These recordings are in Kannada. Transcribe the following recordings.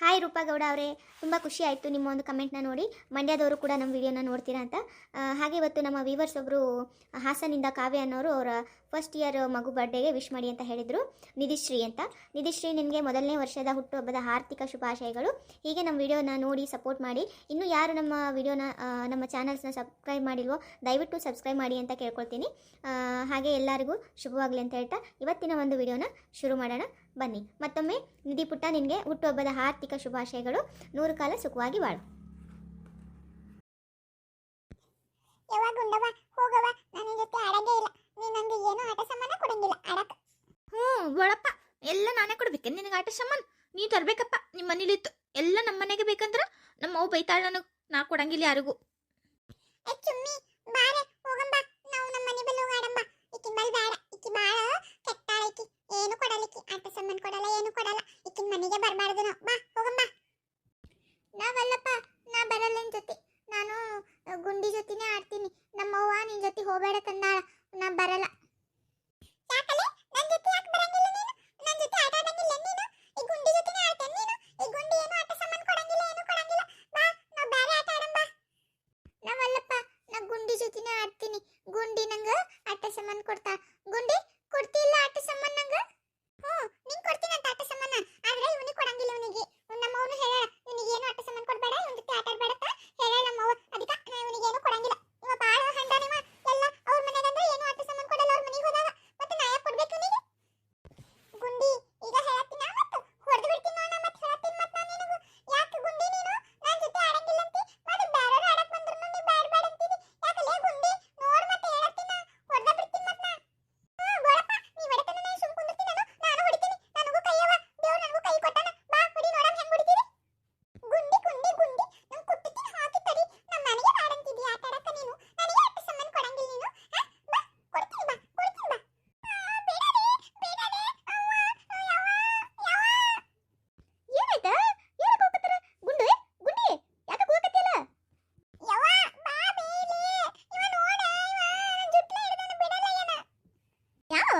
ಹಾಯ್ ರೂಪಾ ಗೌಡ ಅವರೇ. ತುಂಬ ಖುಷಿ ಆಯಿತು ನಿಮ್ಮ ಒಂದು ಕಮೆಂಟ್ನ ನೋಡಿ. ಮಂಡ್ಯದವರು ಕೂಡ ನಮ್ಮ ವಿಡಿಯೋನ ನೋಡ್ತೀರಾ ಅಂತ. ಹಾಗೆ ಇವತ್ತು ನಮ್ಮ ವೀವರ್ಸ್ ಒಬ್ಬರು ಹಾಸನಿಂದ ಕಾವ್ಯ ಅನ್ನೋರು ಅವರ ಫಸ್ಟ್ ಇಯರ್ ಮಗು ಬರ್ಡೇಗೆ ವಿಶ್ ಮಾಡಿ ಅಂತ ಹೇಳಿದರು. ನಿಧಿಶ್ರೀ ಅಂತ. ನಿಧಿಶ್ರೀ ನಿಮಗೆ ಮೊದಲನೇ ವರ್ಷದ ಹುಟ್ಟುಹಬ್ಬದ ಆರ್ಥಿಕ ಶುಭಾಶಯಗಳು. ಹೀಗೆ ನಮ್ಮ ವಿಡಿಯೋನ ನೋಡಿ ಸಪೋರ್ಟ್ ಮಾಡಿ. ಇನ್ನು ಯಾರು ನಮ್ಮ ವಿಡಿಯೋನ ನಮ್ಮ ಚಾನಲ್ಸ್ನ ಸಬ್ಸ್ಕ್ರೈಬ್ ಮಾಡಿಲ್ವೋ, ದಯವಿಟ್ಟು ಸಬ್ಸ್ಕ್ರೈಬ್ ಮಾಡಿ ಅಂತ ಕೇಳ್ಕೊಳ್ತೀನಿ. ಹಾಗೆ ಎಲ್ಲರಿಗೂ ಶುಭವಾಗಲಿ ಅಂತ ಹೇಳ್ತಾ ಇವತ್ತಿನ ಒಂದು ವಿಡಿಯೋನ ಶುರು ಮಾಡೋಣ. ಬನ್ನಿ ಮತ್ತೊಮ್ಮೆ ನಿಧಿ ಪುಟ್ಟ ನಿನಗೆ ಹುಟ್ಟುಹಬ್ಬದ ಆರ್ಥಿಕ ಶುಭಾಶಯಗಳು. ನೂರು ಕಾಲ ಸುಖವಾಗಿ ಬಾಳು. ಯಾವಾಗ ಉಂಡವ ಹೋಗವ ನನ್ನ ಜೊತೆ ಆಡಂಗೇ ಇಲ್ಲ. ನೀನು ನನಗೆ ಏನೋ ಆಟ ಸಾಮಾನ ಕೊಡಂಗಿಲ್ಲ ಆಡಕ್ ಹ್ಞೂ ಬಳಪ್ಪ ಎಲ್ಲ ನಾನೇ ಕೊಡ್ಬೇಕೆ ನಿನಗೆ ಆಟ ಸಾಮಾನು. ನೀ ತರಬೇಕಪ್ಪ ನಿಮ್ಮ ಮನೇಲಿತ್ತು. ಎಲ್ಲ ನಮ್ಮ ಮನೆಗೆ ಬೇಕಂದ್ರ ನಮ್ಮ ಅವು ಬೈತಾಳ ನನಗೆ ನಾ ಕೊಡಂಗಿಲ್ಲ ಯಾರಿಗೂ. ಚುಮ್ಮಿ ಬಾರೆ ಹೋಗಂಬ ನಾವು ನಮ್ಮ ಮನೆ ಬಲ್ಲಿ ಹೋಗಿ ಆಡಂಬ ಇಕ್ಕಿನ ಬಲ್ ಬೇಡ ಇಕ್ಕಿ ಬಾಳ ಕೆಟ್ಟಾಳ ಇಕ್ಕಿ ಏನು ಕೊಡಲಿಕ್ಕಿ ಕೊಡಲ್ಲ, ಏನು ಕೊಡಲ್ಲ. ಇಕ್ಕಿನ ಮನೆಗೆ ಬರಬಾರ್ದು ನಾವು. ಬಾ ಹೋಗಮ್ಮ ನಾವಲ್ಲಪ್ಪ, ನಾ ಬರಲ್ಲ ನಿನ್ ಜೊತೆ. ನಾನು, ಗುಂಡಿ ಜೊತೆನೇ ಆಡ್ತೀನಿ. ನಮ್ಮವ್ವ ನಿನ್ ಜೊತೆ ಹೋಗಬೇಡ ತಂದಾಳ ನಾ ಬರಲ್ಲ.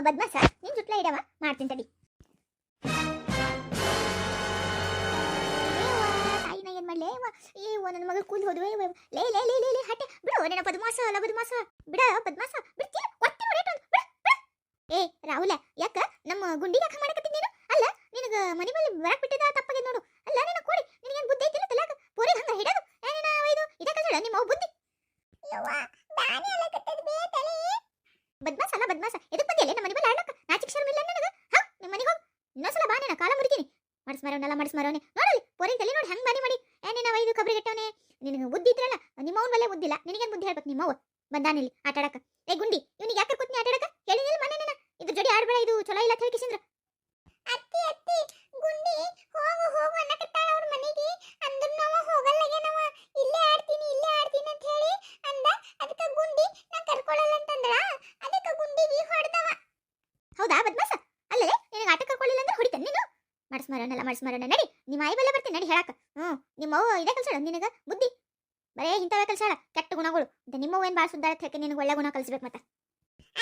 ಬದ್ಮಾಸ, ನಿನ್ ಜುಟ್ಲ ಇಡವ ಮಾಡ್ತೀನಿ ತಡಿ. ತಾಯಿನ ಏನ್ ಮಾಡ್ಲೇ ಏ ನನ್ನ ಮಗ ಕೂಲ್ ಹೋದ್ವೆ. ಲೇ ಲೇ ಲೇ ಲೇ ಲೇ ಹಟ್ಟೆ ಬಿಡು, ನನ್ನ ಬದ್ಮಾಸ ಅಲ್ಲ, ಬದ್ಮಾಸ. ಬಿಡ, ಬದ್ಮಾಸ ಬಿಡ್ತೀನಿ ಒತ್ತಿ ಬಿಡ ಏ, ರಾಹುಲ, ಯಾಕ? ನಮ್ಮ ಗುಂಡಿ ಮಾಡಕತ್ತಿ ನೀನು? ಅಲ್ಲ, ನಿನಗ ಮನೆ ಮೇಲೆ ಬರಕ್ ಬಿಟ್ಟಿದ ತಪ್ಪಗೆ ನೋಡು. ಅಲ್ಲ ನಿನ್ನ ಕೂಡಿ, ನಿನಗೇನ್ ಬುದ್ಧಿ ಐತಿಲ್ಲ ತಲಾಕ ಪೋರಿ ಹಂಗ ಹಿಡದು? ಏನೇನ ಇದು? ಇದಕ್ಕ ನಿಮ್ಮ ಬುದ್ಧಿ. ಯವ್ವ ಬಾನಿ ಅಲಕತ್ತದ ಬೇ ತಲೆ. ಬದ್ಮಾಸ ಅಲ್ಲ ಬದ್ಮಾಸ. ಎದಕ್ ಬಂದಿಯಲ್ಲ ನಮ್ಮ ಮನೆ ಮೇಲೆ ಆಡ್ಲಕ್ಕ? ನಾಚಿಕ್ ಶರ್ಮ ಇಲ್ಲ ನನಗ? ಹಾ ನಿಮ್ಮ ಮನೆಗೆ ಹೋಗ್. ಇನ್ನೊಂದ್ಸಲ ಬಾ ನಿನ್ನ ಕಾಲ ಮುರಿತೀನಿ. ಮಾಡಿಸ್ ಮಾರವನಲ್ಲ ಮಾಡಿಸ್ ಮಾರವನೆ ನೋಡಲಿ ಪೋರಿ ತಲೆ ನೋಡಿ ಹೆಂಗ್ ಬಾನಿ ಮಾಡಿ. ಏ, ನಿನ್ನ ವೈದು ಕಬ್ರಿ ಗೆಟ್ಟವನೆ ನಿನಗೆ ಬುದ್ಧಿ ಇದ್ರಲ್ಲ, ನಿಮ್ಮ ಅವನ ಬಲ್ಲೇ ಬುದ್ಧಿಲ್ಲ. ನಿನಗೇನು ಬುದ್ಧಿ ಹೇಳ್ಬೇಕು ನಿಮ್ಮ ಅವ್ವ ಬಂದಾನಿಲ್ಲಿ ಆಟಾಡಕ ಏ, ಗುಂಡಿ, ಇವನಿಗೆ ಯಾಕೆ ಕೂತ್ನಿ ಆಟಾಡಕ ಹೇಳಿದಿಲ್ಲ ಮನೆ ನನ್ನ ಇದ್ರ ಜೋಡಿ ಆಡಬೇಡ, ಇದು ಚಲೋ ಇಲ್ಲ ಅಂತ ಹೇಳಿ ಕಿಸಿಂದ್ರ ಅತ್ತಿ ಅತ್ತಿ ಗುಂಡಿ ಹೋಗು ಹೋಗು ಅನ್ನಕತ್ತಾಳ ಅವ್ರ ಮನೆಗೆ ಅಂದ್ರ ನಾವ ಹೋಗಲ್ಲಗೇನವ ಇಲ್ಲೇ ಆಡ್ತೀನಿ ಇಲ್ಲೇ ಆಡ್ತೀನಿ ಅಂತ ಹೇಳಿ ಅಂದ ಅದಕ್ಕ ಗುಂಡಿ ನಾ ಕರ್ಕೊಳ್ಳಲ್ಲ ಅಂತಂದ್ರ ಅದಕ್ಕ ಗುಂಡಿಗೆ ಹೊಡೆದವ ಹೌದಾ ಬದ್ಮಾಸ ಅಲ್ಲದೆ ನಿನಗೆ ಆಟ ಕರ್ಕೊಳ್ಳಿಲ್ಲ ಅಂದ್ರೆ ಹೊಡಿತಾನೆ ನೀನು ಮಾಡಿಸ್ ಮಾರವನಲ್ಲ ಮಾಡಿಸ್ ಮಾರವನ ನಡಿ ನಿಮ್ಮ ಆಯಿ ಬಲ್ಲ ಬರ್ತೀನಿ ನಡಿ ಹೇಳಕ ಹ್ಞೂ ನಿಮ್ಮ ಅವ್ವ ಇದೇ ಕಲ್ಸಾಳ ನಿನಗ ಬುದ್ಧಿ? ಬರೇ ಇಂಥವೇ ಕಲ್ಸಾಳ ಕೆಟ್ಟ ಗುಣಗಳು. ನಿಮ್ಮವ್ ನಿಮ್ಮ ಅವ್ವ ಏನ್ ಭಾಳ ಸುದ್ದಾರ ಹೇಗೆ ನಿನಗೆ ಒಳ್ಳೆ ಗುಣ ಕಲಿಸ್ಬೇಕು ಮತ್ತೆ.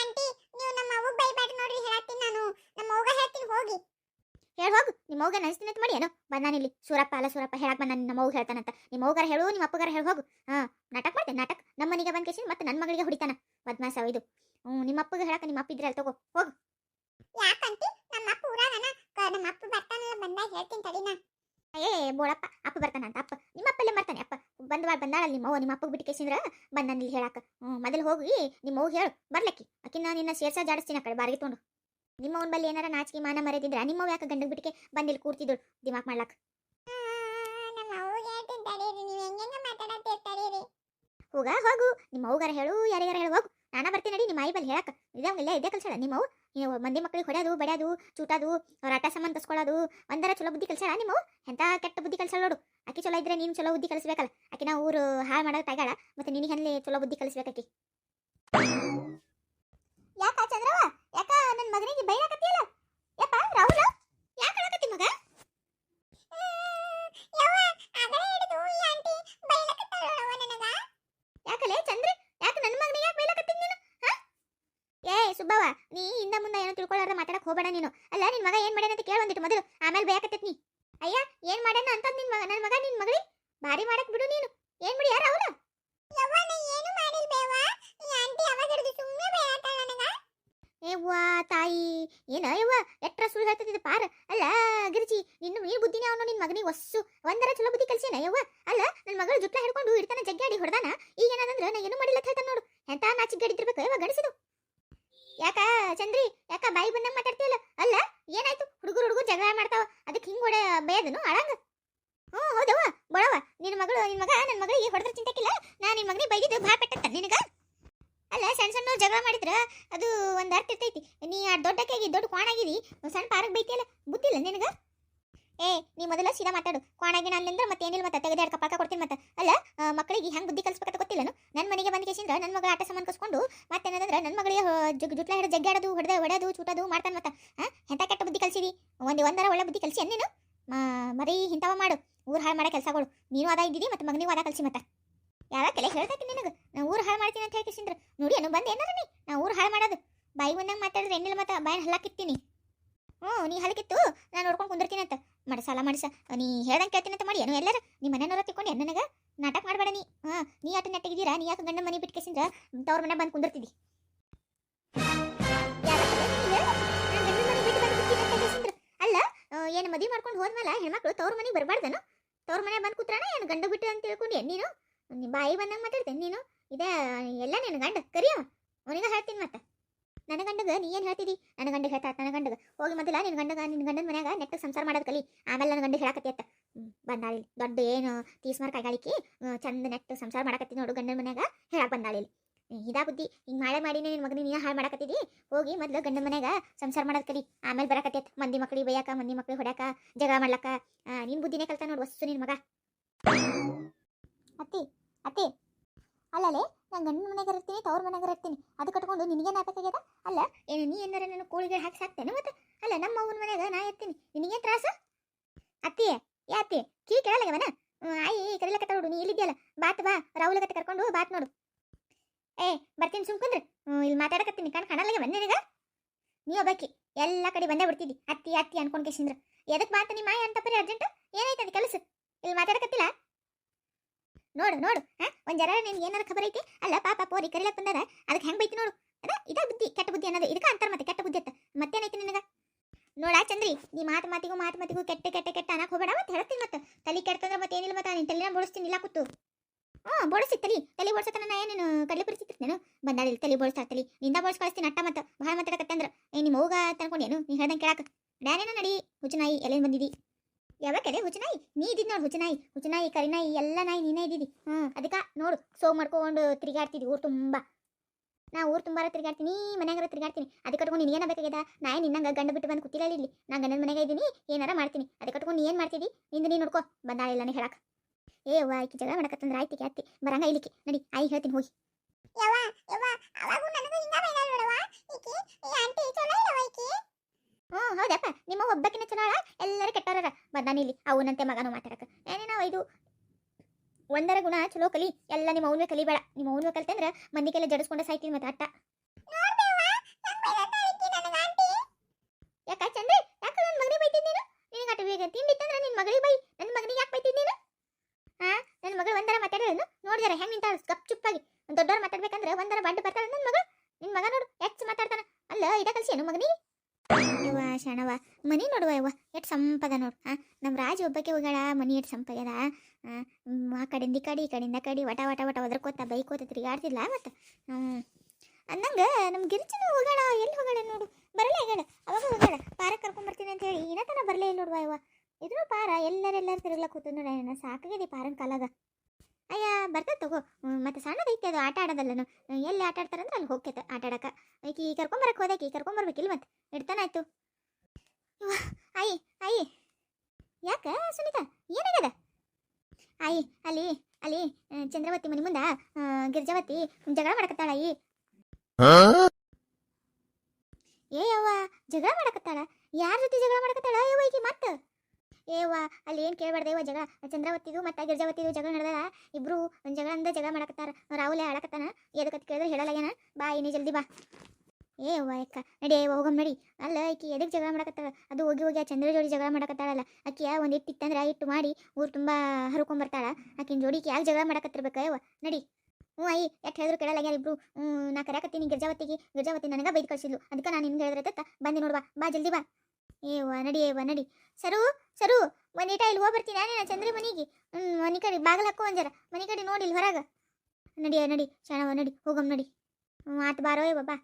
ಆಂಟಿ ನೀವು ನಮ್ಮ ಅವ್ವಗ್ ಬೈಬೇಡ ನೋಡ್ರಿ ಹೇಳತ್ತೀನಿ ನಾನು. ನಮ್ಮ ಅವ್ಗ ಹೇಳ್ತೀನಿ ಹೋಗಿ. ಹೇಳಿ ಹೋಗು. ನಿಮ್ಮ ಅವ್ಗ ನೆನೆಸ್ತೀನಿ ಅಂತ ಮಾಡಿ ಏನೋ ಬಂದಾನಿಲ್ಲಿ ಸೂರಪ್ಪ ಅಲ್ಲ ಸೂರಪ್ಪ ಹೇಳಕ್ ಬಂದ ನಿಮ್ಮ ಹೇಳ್ತಾನ ಹೇಳ್ತಾನಂತ. ನಿಮ್ಮ ಅವ್ಗಾರ ಹೇಳು ನಿಮ್ಮ ಅಪ್ಪಗಾರ ಹೇಳಿ ಹೋಗು. ಹಾ ನಾಟಕ ಮಾಡ್ತೇನೆ ನಾಟಕ. ನಮ್ಮ ಮನೆಗೆ ಬಂದ ಕೇಸಿ ಮತ್ತೆ ನನ್ನ ಮಗಳಿಗೆ ಹೊಡಿತಾನ. ಬದ್ಮಾಸ ಇದು. ಹ್ಞೂ ನಿಮ್ಮ ಅಪ್ಪಗೆ ಹೇಳಕ ನಿಮ್ಮ ಅಪ್ಪ ಇದ್ರೆ ಅಲ್ಲಿ ತಗೋ ಹೋಗು. ಯಾಕಂತಿ ನಮ್ಮ ಅಪ್ಪ ಊರಾಗನ. ನಮ್ಮ ಅಪ್ಪ ಬರ್ತಾನಲ್ಲ ಬಂದಾಗ ಹೇಳ್ತೀನಿ ತಡಿನ ಏ ಬೋಳಪ್ಪ ಅಪ್ಪ ಬರ್ತಾನಂತ ಅಪ್ಪ ನಿಮ್ಮ ಅಪ್ಪಲ್ಲೇ ಬರ್ತಾನೆ ಅಪ್ಪ ಬಂದವಾಳ ಬಂದಾಳ ನಿಮ್ಮ ಅವ್ವ ನಿಮ್ಮ ಅಪ್ಪಗೆ ಬಿಟ್ಟು ಕೇಸಿಂದ್ರ ಬಂದ ಇಲ್ಲಿ ಹೇಳಾಕ. ಹ್ಞೂ ಮೊದಲು ಹೋಗಿ ನಿಮ್ಮ ಅವ್ಗೆ ಹೇಳು ಬರ್ಲಕ್ಕಿ. ಆಕಿನ ನಿನ್ನ ಸೇರ್ಸ ಜಾಡಿಸ್ತೀನಿ ಆ ಕಡೆ ಬಾರಿಗೆ ತೊಗೊಂಡು. ನಿಮ್ಮ ಅವ್ನ ಬಲ್ಲಿ ಏನಾರ ನಾಚಿಕೆ ಮಾನ ಮರೆದಿದ್ರ ನಿಮ್ಮ ಅವ್ವ ಯಾಕೆ ಗಂಡಗೆ ಬಿಟ್ಟಿಗೆ ಬಂದಿಲ್ಲಿ ಕೂರ್ತಿದ್ರು ದಿಮಾಕ್ ಮಾಡ್ಲಾಕ? ಹೋಗ ಹೋಗು. ನಿಮ್ಮ ಅವ್ಗಾರ ಹೇಳು ಯಾರಿಗಾರ ಹೇಳು ಹೋಗು. ನಾನಾ ಬರ್ತೀನಿ ನಡಿ ನಿಮ್ಮ ಐ ಬಲ್ಲಿ ಹೇಳಕ್ಕ ಇದಂಗಿಲ್ಲ ಇದೇ ಕಲ್ಸಳ ನಿಮ್ಮ ನೀವು ಮಂದಿ ಮಕ್ಕಳಿಗೆ ಹೊಡ್ಯೋದು, ಬಡ್ಯೋದು ಚೂಟೋದು ಆಟ ಸಾಮಾನು ತಸ್ಕೊಳ್ಳೋದು ಒಂದರ ಚಲೋ ಬುದ್ಧಿ ಕಲ್ಸಾಳ ಅವ್ವ ಎಂತ ಕೆಟ್ಟ ಬುದ್ಧಿ ಕಲ್ಸಾಳ ನೋಡು. ಆಕಿ ಚಲೋ ಇದ್ರೆ ನೀನು ಚಲೋ ಬುದ್ಧಿ ಕಲಿಸ್ಬೇಕಲ್ಲ. ಆಕಿನ ಊರು ಹಾಳು ಮಾಡೋದು ತಗಾಳ ಮತ್ತೆ ನಿನಗೆ ಹಂಗೆ ಚಲೋ ಬುದ್ಧಿ ಕಲಿಸ್ಬೇಕಾಕಿ ಯಾಕ ಚಂದ್ರವ ಯಾಕ ನನ್ನ ಮಗನಿಗೆ ಬೈಲಾಕತ್ತಿಯಲ್ಲ? ಯಪ್ಪ, ರಾಹುಲ ಯಾಕೆ ಹೇಳಕತ್ತಿ ಮಗ ಯವ್ವ ಆಗಲೇ ಹಿಡಿದು ಈ ಆಂಟಿ ಬೈಲಕತ್ತಾಳವ ನನಗ ಯಾಕಲೆ ಚಂದ್ರ ಯಾಕೆ ನನ್ನ ಮಗನಿಗೆ ಯಾಕೆ ಬೈಲಾಕತ್ತೀನಿ ನೀನು ಹಾ ಸುಬ್ಬವ್ವ ನೀ ಹಿಂದ ಮುಂದೆ ಏನೋ ತಿಳ್ಕೊಳ್ಳಾರ ಮಾತಾಡಕ್ ಹೋಗಬೇಡ ನೀನು. ಅಲ್ಲ ನಿನ್ ಮಗ ಏನ್ ಮಾಡ್ಯಾನ ಅಂತ ಕೇಳೊಂದಿಟ್ಟು ಮೊದಲು. ಆಮೇಲೆ ಬೈಯಾಕತ್ತೈತಿ ನೀ. ಅಯ್ಯ ಏನ್ ಮಾಡ್ಯಾನ ಅಂತ ನಿನ್ ಮಗ ನನ್ನ ಮಗ ನಿನ್ ಮಗಳಿ ಭಾರಿ ಮಾಡಕ್ ಬಿಡು ನೀನು. ಏನ್ ಬಿಡಿ ಯಾರ ನನಗ? ಏವ್ವಾ ತಾಯಿ. ಏನ ಯವ್ವ ಎಟ್ರ ಸುಳ್ಳು ಹೇಳ್ತದಿದ್ದು ಪಾರ ಅಲ್ಲ ಗಿರ್ಜಿ ನಿನ್ನ ನೀ ಬುದ್ಧಿನೇ ಅವನು ನಿನ್ ಮಗನಿಗೆ ಒಸ್ಸು ಒಂದರ ಚಲೋ ಬುದ್ಧಿ ಕಲ್ಸೇನ ಯವ್ವ ಅಲ್ಲ ನನ್ನ ಮಗಳು ಜುಟ್ಲ ಹಿಡ್ಕೊಂಡು ಇಡ್ತಾನ ಜಗ್ಗಾಡಿ ಹೊಡ್ದಾನ ಈಗ ಏನದಂದ್ರ ನಾ ಏನು ಮಾಡಿಲ್ಲ ಅಂತ ಹೇಳ್ತಾನ ನೋಡು ಎಂತ ನಾಚಿಕ್ ಗಡಿದಿರ್ಬೇಕು ಯವ್ವ ಗಣಸಿದು ಯಾಕ ಚಂದ್ರಿ ಯಾಕ ಬಾಯಿ ಬಂದಂಗ ಮಾತಾಡ್ತೀಯಲ್ಲ ಅಲ್ಲ ಏನಾಯ್ತು ಹುಡುಗರು ಹುಡುಗರು ಜಗಳ ಮಾಡ್ತಾವ ಅದಕ್ಕೆ ಹಿಂಗ್ ಹೊಡೆ ಬೈದನು ಅಳಂಗ ಹ್ಞೂ ಹೌದವ್ವ ಬಡವ ನಿನ್ನ ಮಗಳು, ನಿನ್ನ ಮಗ ನನ್ನ ಮಗಳಿಗೆ ಹೊಡೆದ್ರ ಚಿಂತಕ್ಕಿಲ್ಲ ನಾನು ನಿನ್ನ ಮಗನಿಗೆ ಬೈದಿದ್ದು ಭಾಳ ಪೆಟ್ಟತ್ತ ನಿನಗ? ಅಲ್ಲ ಸಣ್ಣ ಸಣ್ಣ ಜಗಳ ಮಾಡಿದ್ರ ಅದು ಒಂದು ಅರ್ಥ ಇರ್ತೈತಿ. ನೀ ಆ ದೊಡ್ಡಕ್ಕಾಗಿ ದೊಡ್ಡ ಕ್ವಾಣಾಗಿದಿ ಸಣ್ಣ ಪಾರಕ್ ಬೈತಿಯಲ್ಲ, ಬುದ್ಧಿಲ್ಲ ನಿನಗ? ಏ, ನೀ ಮೊದಲ ಸೀದಾ ಮಾತಾಡು. ಕ್ವಾಣಾಗಿ ಅಂದ್ರೆ ಮತ್ತೆ ಏನಿಲ್ಲ ಮತ್ತೆ ತೆಗೆದು ಎರಡು ಕಪಾಕ ಕೊಡ್ತೀನಿ ಮತ್ತೆ. ಅಲ್ಲ ಮಕ್ಕಳಿಗೆ ಹೆಂಗ್ ಬುದ್ಧಿ ಕಲಿಸ್ಬೇಕಂತ ಗೊತ್ತಿಲ್ಲನು? ನನ್ನ ಮನೆಗೆ ಬಂದ ಕೇಸಿಂದ್ರ ನನ್ನ ಮಗಳ ಆಟ ಸಾಮಾನು ಕಸ್ಕೊಂಡು ಮತ್ತೇನಂದ್ರೆ ನನ್ನ ಮಗಳಿಗೆ ಜಗ್, ಜುಟ್ಲ ಹಿಡಿದು ಜಗ್ಗಾಡೋದು ಹೊಡೆದ ಹೊಡೆದು ಚೂಟೋದು ಮಾಡ್ತಾನೆ ಮತ್ತೆ. ಹಾಂ ಎಂತ ಕೆಟ್ಟ ಬುದ್ಧಿ ಕಲಿಸಿದಿ? ಒಂದೇ, ಒಂದರ ಒಳ್ಳೆ ಬುದ್ಧಿ ಕಲಿಸಿ ನೀನು? ಮರಿ ಇಂಥವ ಮಾಡು. ಊರ್ ಹಾಳು ಮಾಡೋ ಕೆಲಸಗಳು. ನೀನು ಅದ ಇದ್ದಿದಿ ಮತ್ತೆ ಮಗನಿಗೂ ಅದ ಕಲಸಿ ಮತ್ತೆ. ಯಾರ ಕೆಲ ಹೇಳ್ತೈತಿ ನಿನಗೆ? ನಾನು ಊರ್ ಹಾಳು ಮಾಡ್ತೀನಿ ಅಂತ ಹೇಳ್ಕೇಸಿಂದ್ರ ನೋಡಿ, ಅನ್ನು ಬಂದು ಏನಾರ ನೀ? ನಾ ಊರ್ ಹಾಳು ಮಾಡೋದು. ಬಾಯಿ ಬಂದಂಗೆ ಮಾತಾಡಿದ್ರೆ ಎಣ್ಣಿಲ್ಲ ಮತ್ತೆ ಬಾಯಿ ಹಲ್ಲಾಕಿತ್ತೀನಿ ಹ್ಞೂ, ನೀ ಹಲಕಿತ್ತು ನಾನು ನೋಡ್ಕೊಂಡು ಕುಂದಿರ್ತೀನಿ ಅಂತ. ಮಾಡ, ಸಾಲ ಮಾಡಿಸ. ನೀ ಹೇಳ್ದಂಗೆ ಕೇಳ್ತೀನಿ ಅಂತ ಮಾಡಿ. ಏನು ಎಲ್ಲರ ನಿಮ್ಮ ಮನೆಯವ್ರ ತಿಕ್ಕೊಂಡು ನನಗೆ ನಾಟಕ ಮಾಡಬೇಡ ನೀ. ಹಾಂ, ನೀ ಆಟ ನೆಟ್ಟಗಿದ್ದೀರಾ ನೀ ಯಾಕೆ ಗಂಡ ಮನೆ ಬಿಟ್ಕೇಸಿಂದ್ರ ತವ್ರ ಮನೆ ಬಂದು ಕುಂದಿರ್ತಿದ್ದಿ ಅಲ್ಲ ಏನು ಮದುವೆ ಮಾಡ್ಕೊಂಡು ಹೋದ್ಮೇಲೆ ಹೆಣ್ಮಕ್ಳು ತವ್ರ ಮನೆಗೆ ಬರಬಾರ್ದನು? ತವ್ರ ಮನೆ ಬಂದು ಕೂತ್ರಣ ಏನು ಗಂಡ ಬಿಟ್ಟು ಅಂತ ತಿಳ್ಕೊಂಡು ನೀನು? ನಿಮ್ಮ ಬಾಯಿ ಬಂದಂಗೆ ಮಾತಾಡ್ತೇನೆ ನೀನು? ಇದೇ ಎಲ್ಲ ನಿನ್ನ ಗಂಡ ಕರಿಯವ ಅವನಿಗೆ ಹೇಳ್ತೀನಿ ಮತ್ತೆ. ನನ್ನ ಗಂಡಗ ನೀ ಏನು ಹೇಳ್ತಿದಿ? ನನ್ನ ಗಂಡ ಹೇಳ್ತಾ ನನ್ನ ಗಂಡಗ. ಹೋಗಿ ಮೊದಲ ನಿನ್ನ ಗಂಡಗ ನಿನ್ನ ಗಂಡನ ಮನ್ಯಾಗ ನೆಟ್ಟ ಸಂಸಾರ ಮಾಡೋದು ಕಲಿ. ಆಮೇಲೆ ನನ್ನ ಗಂಡ ಹೇಳಕತ್ತಿ ಅತ್ತ. ಬಂದಾಳಿ ದೊಡ್ಡ ಏನು ತೀಸ್ಮಾರ್ ಕೈಗಾಳಿಕೆ ಚಂದ ನೆಟ್ಟು ಸಂಸಾರ ಮಾಡಕತ್ತಿ ನೋಡು ಗಂಡನ ಮನ್ಯಾಗ ಹೇಳಕ್ ಬಂದಾಳಿ ಇದಾ ಬುದ್ಧಿ ಹಿಂಗ್ ಮಾಡೇ ಮಾಡಿನೇ ನಿನ್ನ ಮಗನ ನೀನು ಹಾಳು ಮಾಡಕತ್ತಿದಿ? ಹೋಗಿ ಮೊದಲು ಗಂಡನ ಮನೆಗೆ ಸಂಸಾರ ಮಾಡೋದು ಕಲಿ ಆಮೇಲೆ ಬರಕತ್ತೈತೆ. ಮಂದಿ ಮಕ್ಳಿಗೆ ಬೈಯಾಕ ಮಂದಿ ಮಕ್ಳಿಗೆ ಹೊಡ್ಯಾಕ ಜಗಳ ಮಾಡ್ಲಕ್ಕ. ಆ, ನಿನ್ ಬುದ್ಧಿನೇ ಕಲ್ತ ನೋಡು ವಸ್ತು ನಿನ್ನ ಮಗ. ಅತ್ತಿ ಅತ್ತಿ. ಅಲ್ಲಲೇ ನಾನು ಗಂಡನ ಮನೆಗೆ ಇರ್ತೀನಿ ತವ್ರ ಮನೆಗೆ ಇರ್ತೀನಿ. ಅದು ಕಟ್ಕೊಂಡು ನಿನಗೆ ನಾಟಕಾಗ್ಯದ ಅಲ್ಲ ಏನು ನೀ ಏನಾರ ನನ್ನ ಕೋಳಿಗೆ ಹಾಕಿ ಸಾಕ್ತೇನೆ ಮತ್ತೆ? ಅಲ್ಲ ನಮ್ಮ ಅವ್ವನ ಮನೆಗೆ ನಾ ಇರ್ತೀನಿ. ನಿನಗೆ ತ್ರಾಸ? ಅತ್ತಿ ಯಾ ಅತ್ತಿ ಕೀ ಕೇಳಲ್ಲ ಕೇಳಲ್ಲಗವನ ಆಯಿ ಕರಿಲಕತ್ತ ನೋಡು ನೀ ಇಲ್ಲಿದ್ಯಲ್ಲ? ಬಾತ್ ಬಾ ರಾಹುಲ್ ಕತೆ ಕರ್ಕೊಂಡು ಬಾತ್ ನೋಡು. ಏ, ಬರ್ತೀನಿ ಸುಮ್ಕುಂದ್ರೆ ಇಲ್ಲಿ ಮಾತಾಡಕತ್ತೀನಿ ಕಣ್ ಕಾಣಲ್ಲಗವ ನಿನಗ? ನೀ ಒಬ್ಬಾಕಿ ಎಲ್ಲ ಕಡೆ ಬಂದೇ ಬಿಡ್ತಿದ್ದಿ. ಅತ್ತಿ ಅತ್ತಿ ಅನ್ಕೊಂಡ್ ಕೇಸಿಂದ್ರ. ಎದಕ್ ಬಾತ ನಿಮ್ಮ ಮಾಯ ಅಂತ ಪರಿ ಅರ್ಜೆಂಟ್ ಏನಾಯ್ತು ಅದು ಕೆಲಸ? ಇಲ್ಲಿ ಮಾತಾಡಕತ್ತಿಲ್ಲ? ನೋಡು ನೋಡು ಹಾ ಒಂದ್ ಜರ ನಿನ್ಗೆ ಏನಾರ ಖಬರ್ ಐತಿ? ಅಲ್ಲ, ಪಾಪ ಪೋರಿ ಕರಿಲಕ್ ಬಂದಾರ ಅದಕ್ಕೆ ಹೆಂಗ್ ಬೈತಿ ನೋಡು. ಅದ, ಇದ ಬುದ್ಧಿ, ಕೆಟ್ಟ ಬುದ್ಧಿ ಅನ್ನೋದು. ಇದಕ್ಕ ಅಂತಾರ ಮತ್ತೆ ಕೆಟ್ಟ ಬುದ್ಧಿ ಅಂತ. ಮತ್ತೇನೈತಿ ನಿನಗ? ನೋಡ ಚಂದ್ರಿ, ನೀ ಮಾತು ಮಾತಿಗೂ ಮಾತು ಮಾತಿಗೂ ಕೆಟ್ಟ ಕೆಟ್ಟ ಕೆಟ್ಟ ಅನ್ನಕ್ ಹೋಗ್ಬೇಡ ಮತ್ತೆ ಹೇಳ್ತೀನಿ ಮತ್ತೆ ತಲೆ ಕೆಡ್ತಂದ್ರೆ ಮತ್ತೆ ಏನಿಲ್ಲ ಮತ್ತೆ ನಿನ್ ತಲೆನ ಬಳಸ್ತೀನಿ, ಇಲ್ಲ ಕೂತು. ಹ್ಞೂ ಬೋಳಿಸಿ ತಲಿ. ಬೋಳ್ಸತನ ನಾ ಏನೇನು ಕಡಲೆ ಪರಿಸ್ಥಿತಿ ನಾನು? ತಲೆ ತಲಿ. ನಿಂದ ಬೋಡ್ಸ್ ಕಳಿಸ್ತೀನಿ ಅಟ್ಟ ಮತ್ತು. ಭಾಳ ಮಾತಾಡಕತ್ತಂದ್ರ ಏ ನಿಮ್ಮ ಹೋಗ ತನ್ಕೊಂಡೇನು ನೀ ಹೇಳ್ದಂಗೆ ಕೇಳಾಕ. ಡ್ಯಾನೇನ ನಡಿ. ಹುಚ್ಚನಾಯಿ ಎಲ್ಲಿಂದ ಬಂದಿದಿ? ಯಾವಾಗಲೇ ಹುಚ್ಚನಾಯಿ? ನೀ ಇದ್ದಿದ್ ನೋಡು ಹುಚ್ಚನಾಯಿ. ಹುಚ್ಚನಾಯಿ, ಕರಿನಾಯಿ, ಎಲ್ಲ ನಾಯಿ ನೀನೇ ಇದ್ದಿದ್ದಿ ಹ್ಞೂ ಅದಕ್ಕೆ ನೋಡು ಸೋ ಮಾಡ್ಕೊಂಡು ತಿರುಗಾಡ್ತಿದ್ದಿ ಊರು ತುಂಬ. ನಾ ಊರು ತುಂಬಾರ ತಿರುಗಾಡ್ತೀನಿ ಮನ್ಯಾಗಾರ ತಿರುಗಾಡ್ತೀನಿ. ಅದಕ್ಕೆ ಕಟ್ಕೊಂಡು ನಿನಗೇನ ಬೇಕಾಗ್ಯದ? ನಾ ನಿನ್ನಂಗ ಗಂಡ ಬಿಟ್ಟು ಬಂದು ಕೂತಿಲ್ಲ ಇಲ್ಲಿ ನಾ ಗಂಡನ ಮನೆಗೆ ಇದ್ದೀನಿ ಏನಾರ ಮಾಡ್ತೀನಿ. ಅದಕ್ಕೆ ಕಟ್ಕೊಂಡು ಏನು ಮಾಡ್ತಿದ್ದಿ ನಿಂದ ನೀ ನೋಡ್ಕೋ. ಬಂದಾಳಿಲ್ಲ ನೀ ಹೇಳಕ್. ಏ ಅವ್ವ ಆಕಿ ಜಗಳ ಮಾಡಕತ್ತಂದ್ರೆ ಆಯ್ತಿಗೆ ಅತ್ತಿ. ಬರಂಗ ಇಲ್ಲಿಕ್ಕೆ ನಡಿ ಆಯಿ ಹೇಳ್ತೀನಿ ಹೋಗಿ. ಯವ್ವ ಯವ್ವ ಅವಾಗೂ ನನಗೂ ಹಿಂಗ ಬೈದ ನೋಡವ್ವ. ಈಕಿ ಈ ಆಂಟಿ ಚಲೋ ಇಲ್ಲವ ಈಕಿ? ಹ್ಞೂ ಹೌದಪ್ಪ ನಿಮ್ಮ ಒಬ್ಬಕಿನ ಚಲೋ ಅಳ ಎಲ್ಲರೂ ಕೆಟ್ಟವರ ಬಂದಾನ ಇಲ್ಲಿ ಅವನಂತೆ ಮಗನೂ ಮಾತಾಡಕ. ಏನೇನೋ ಇದು? ಒಂದರ ಗುಣ ಚಲೋ ಕಲಿ. ಎಲ್ಲ ನಿಮ್ಮ ಅವನ್ವೇ ಕಲಿಬೇಡ. ನಿಮ್ಮ ಅವನ್ವೇ ಕಲ್ತಂದ್ರೆ ಮಂದಿಗೆಲ್ಲ ಜಡಿಸ್ಕೊಂಡ ಸಾಯ್ತೀನಿ ಮತ್ತೆ ಅಟ್ಟ. ಯಾಕ ಚಂದ್ರಿ? ಯಾಕ ನನ್ನ ಮಗನಿಗೆ ಬೈತಿದ್ದೀನಿ ನಿನಗೆ ಅಟ ಬೇಗ ತಿಂಡಿತ್ತಂದ್ರೆ ನಿನ್ನ ಮಗಳಿಗೆ ಬೈ. ನನ್ನ ಮಗನಿಗೆ ಯಾಕೆ ಬೈತಿದ್ ನೀನು? ಹಾ ನನ್ನ ಮಗಳು ಒಂದರ ಮಾತಾಡೋನು ನೋಡಿದಾರೆ. ಹೆಂಗ್ ನಿಂತಾಳ ಗಪ್ ಚುಪ್ಪಾಗಿ. ದೊಡ್ಡವ್ರು ಮಾತಾಡ್ಬೇಕಂದ್ರೆ ಒಂದರ ಬಂಡು ಬರ್ತಾರೆ ನನ್ನ ಮಗ ನಿನ್ನ ಮಗ ನೋಡು ಹೆಚ್ಚು ಮಾತಾಡ್ತಾನ. ಅಲ್ಲ ಇದ ಕಲ್ಸಿ ಮಗನಿ? ಇವ ಶಣವ ಮನಿ ನೋಡುವ ಇವ ಎಷ್ಟು ಸಂಪದ ನೋಡು. ಹಾ ನಮ್ಮ ರಾಜ ಒಬ್ಬಕ್ಕೆ ಹೋಗ್ಯಾಳ ಮನಿ ಎಷ್ಟು ಸಂಪದ ಆ, ಕಡೆಯಿಂದ ಈ ಕಡೆ ಈ ಕಡೆಯಿಂದ ಕಡೆ ವಟ ವಟ ವಟ ಒದರ್ಕೋತ ಬೈಕೋತ ತಿರುಗಾಡ್ತಿಲ್ಲ ಮತ್ತೆ? ಹ್ಮ್. ಅಂದಂಗ ನಮ್ಮ ಗಿರಿಜನ ಹೋಗ್ಯಾಳ ಎಲ್ಲಿ ಹೋಗ್ಯಾಳ ನೋಡು? ಬರಲೇ ಹೇಳ. ಅವಾಗ ಹೋಗ್ಯಾಳ. ಪಾರಕ್ ಕರ್ಕೊಂಬರ್ತೀನಿ ಅಂತ ಹೇಳಿ ಇನ್ನ ತನ ಬರಲೇ ಇಲ್ಲ ನೋಡುವ ಇವ ಇದ್ರು ಪಾರ ಎಲ್ಲರೆಲ್ಲರೂ ತಿರುಗಲ ಕೂತು ನೋಡ ನನ್ನ ಸಾಕಾಗಿದೆ ಪಾರನ್ ಕಾಲಾಗ. ಅಯ್ಯ ಬರ್ತದೆ ತಗೋ. ಮತ್ತೆ ಸಣ್ಣದೈತೆ ಅದು ಆಟ ಆಡೋದಲ್ಲನು. ಎಲ್ಲಿ ಆಟ ಆಡ್ತಾರಂದ್ರೆ ಅಲ್ಲಿ ಹೋಗ್ತೈತೆ ಆಟ ಆಡಕ. ಈಕಿ ಕರ್ಕೊಂಬರಕ್ಕೆ ಹೋದಾಕಿ ಕರ್ಕೊಂಬರ್ಬೇಕಿಲ್ಲ ಮತ್ತೆ. ಇಡ್ತಾನಾಯ್ತು ಆಯಿ ಆಯಿ. ಯಾಕ ಸುನೀತಾ ಏನಾಗ್ಯದ? ಆಯಿ ಅಲ್ಲಿ ಅಲ್ಲಿ ಚಂದ್ರವತಿ ಮನಿ ಮುಂದ ಗಿರ್ಜಾವತಿ ಜಗಳ ಮಾಡಕತ್ತಾಳ ಆಯಿ ಏ ಯವ್ವ ಜಗಳ ಮಾಡಕತ್ತಾಳ? ಯಾರ ಜೊತೆ ಜಗಳ ಮಾಡಕತ್ತಾಳ? ಯವ್ವ ಈಕಿ ಮತ್ತ? ಏವ್ವ ಅಲ್ಲಿ ಏನ್ ಕೇಳಬಾರ್ದೆ ಇವ ಜಗಳ ಚಂದ್ರವತ್ತಿದು ಮತ್ತ ಗಿರ್ಜಾವತಿದು ಜಗಳ ನಡೆದಾರ ಇಬ್ರು ಒಂದ್ ಜಗಳ ಅಂದ ಜಗಳ ಮಾಡಕತ್ತಾರ. ರಾಹುಲ್ ಆಡಕತ್ತಾನ ಎದಕ್ಕೆ ಕೇಳಿದ್ರೆ ಹೇಳಲ್ಲ ಬಾ ಏನೇ ಜಲ್ದಿ ಬಾ. ಏ ಅಕ್ಕ, ನಡಿ ಏ ಹೋಗಮ್ ನಡಿ. ಅಲ್ಲ, ಆಕಿ ಎದಕ್ಕೆ ಜಗಳ ಮಾಡಕತ್ತಾಳ? ಅದು ಹೋಗಿ ಹೋಗಿ ಆ ಚಂದ್ರ ಜೋಡಿ ಜಗಳ ಮಾಡಕತ್ತಾಳಲ್ಲ. ಆಕಿಯ ಒಂದು ಇಟ್ಟು ಇತ್ತಂದ್ರೆ ಇಟ್ಟು ಮಾಡಿ ಊರು ತುಂಬ ಹರ್ಕೊಂಬರ್ತಾಳ ಆಕಿನ ಜೋಡಿಗೆ ಯಾಕೆ ಜಗಳ ಮಾಡಕತ್ತಿರ್ಬೇಕ ಏವಾ ನಡಿ. ಹ್ಞೂ, ಅಯ್ಯ, ಯಾಕೆ ಹೇಳಿದ್ರು ಕೇಳಲ್ಲ ಯಾರು ಇಬ್ರು? ನಾ ಕರ್ಯಾಕತ್ತೀನಿ ಗಿರ್ಜಾವತಿಗೆ ಗಿರ್ಜಾವತಿ ನನಗೆ ಬೈದು ಕಳ್ಸಿದ್ಲು. ಅದಕ್ಕೆ ನಾನು ನಿನ್ಗೆ ಹೇಳಿದ್ರೆ ಬಂದು ನೋಡ್ವಾ ಬಾ, ಜಲ್ದಿ ಬಾ. ಏವ್ವ ವನಡಿ ಏ ನಡಿ ಸರು ಸರು ಒಂದೀಟ ಇಲ್ಲಿ ಹೋಗಿ ಬರ್ತೀನಿ ನಾನು ಚಂದ್ರಿ ಮನೆಗೆ. ಮನೆ ಕಡೆ ಬಾಗಿಲು ಹಾಕೋ ಒಂಜರ. ಮನೆ ಕಡೆ ಇಲ್ಲಿ ಹೊರಗೆ. ನಡಿ ನಡಿ ಶಾಣವ ನಡಿ ಹೋಗಮ್ ನಡಿ. ಆತ್ ಬಾರೋ ಬಾಬಾ ಬಾ.